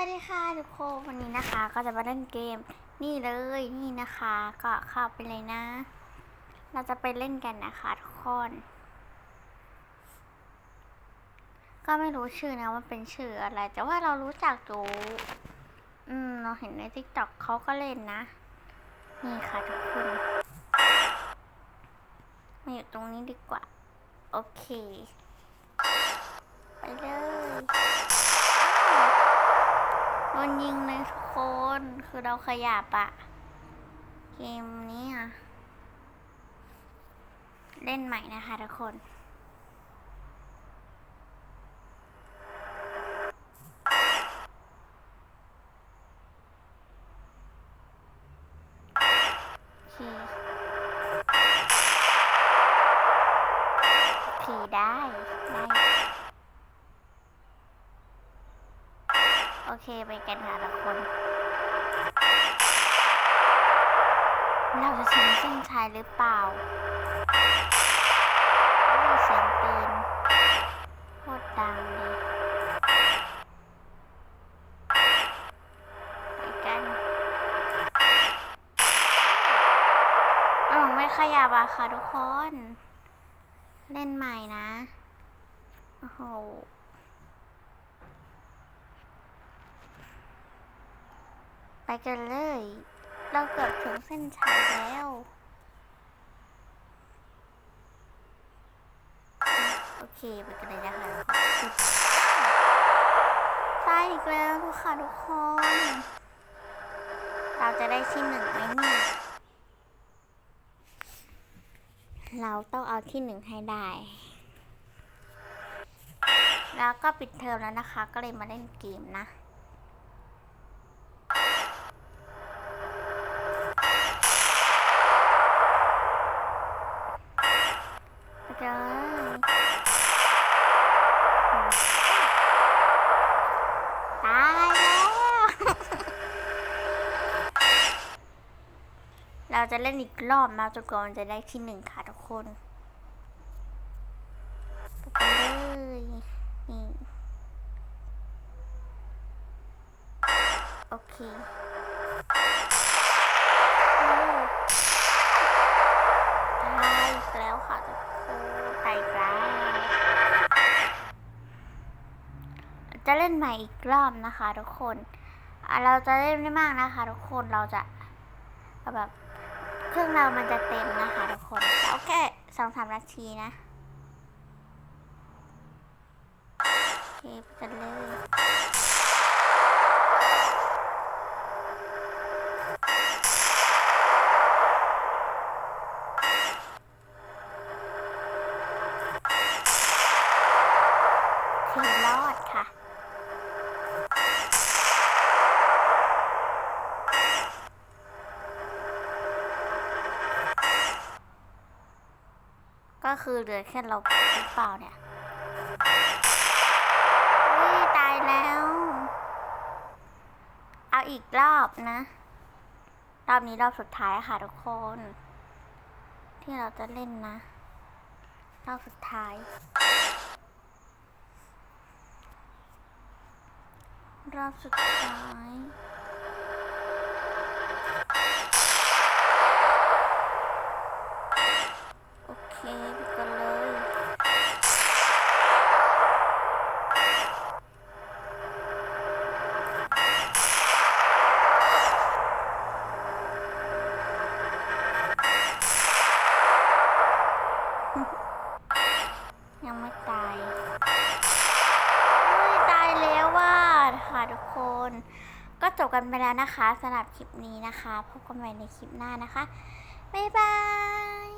วัสดีค่ะทุกคนวันนี้นะคะ ก็จะมาเล่นเกม นี่เลยนี่นะคะ ก็เข้าไปเลยนะ เราจะไปเล่นกันนะคะทุกคนก็ไม่รู้ชื่อนะว่าเป็นชื่ออะไร แต่ว่าเรารู้จักอยู่อืม เราเห็นในทิกตอกเขาก็เล่นนะ นี่ค่ะทุกคนมาอยู่ตรงนี้ดีกว่า โอเค ไปเลย นยิงเลยทุกคน คือเราขยับอะเกมนี้อะเล่นใหม่นะคะทุกคน โอเคโอเคได้ ได้ โอเคไปกันค่ะทุกคน เราจะถึงเส้นชัยหรือเปล่าเสียงปืนโคตรดังเลยไปกันอ้าวไม่ขยับอะค่ะทุกคน เล่นใหม่นะ โอ้โห ไปกันเลย เราเกือบถึงเส้นชัยแล้วโอเคไปกันเลยนะคะตายอีกแล้วทุกค่ะทุกคน เราจะได้ที่หนึ่งไหมเนี่ย เราต้องเอาที่หนึ่งให้ได้ แล้วก็ปิดเทอมแล้วนะคะ ก็เลยมาเล่นเกมนะ ไปเลยตายแล้ว เราจะเล่นอีกรอบนะจนกว่ามันจะได้ที่หนึ่งค่ะทุกคนไปเลยนี่โอเคโอ้แล้วค่ะทุกคนตายแล้วจะเล่นใหม่อีกรอบนะคะทุกคน เราจะเล่นไม่มากนะคะทุกคน เราจะแบบ เครื่องเรามันจะเต็มนะคะทุกคนแต่เอาแค่สองสามนาทีนะ โอเคไปกันเลย คือรอดค่ะ ก็คือเหลือแค่เราหรือเปล่าเนี่ยอุ้ยตายแล้ว เอาอีกรอบนะ รอบนี้รอบสุดท้ายค่ะทุกคน ที่เราจะเล่นนะ รอบสุดท้าย รอบสุดท้าย ก็จบกันไปแล้วนะคะสำหรับคลิปนี้นะคะ พบกันใหม่ในคลิปหน้านะคะ บ๊ายบาย